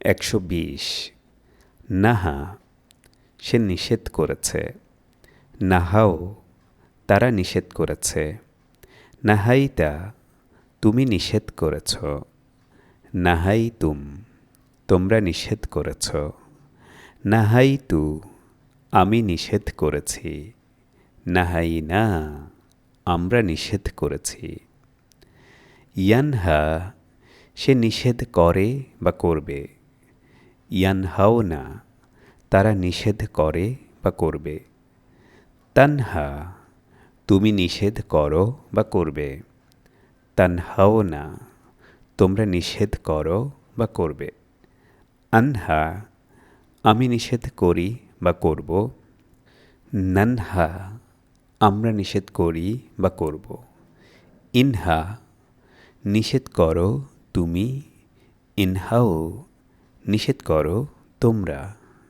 একশো বিশ। নাহা, সে নিষেধ করেছে। নাহাও, তারা নিষেধ করেছে। নাহাইতা, তুমি নিষেধ করেছ। নাহাই তুম তোমরা নিষেধ করেছ। নাহাই তু আমি নিষেধ করেছি। নাহাই না আমরা নিষেধ করেছি। ইয়ানহা, সে নিষেধ করে বা করবে। ইয়ানহাও না তারা নিষেধ করে বা করবে। তানহা, তুমি নিষেধ করো বা করবে। তানহাও না তোমরা নিষেধ করো বা করবে। আনহা, আমি নিষেধ করি বা করব। নানহা, আমরা নিষেধ করি বা করব। ইনহা, নিষেধ করো তুমি। ইনহাও নিষেধ করো তোমরা।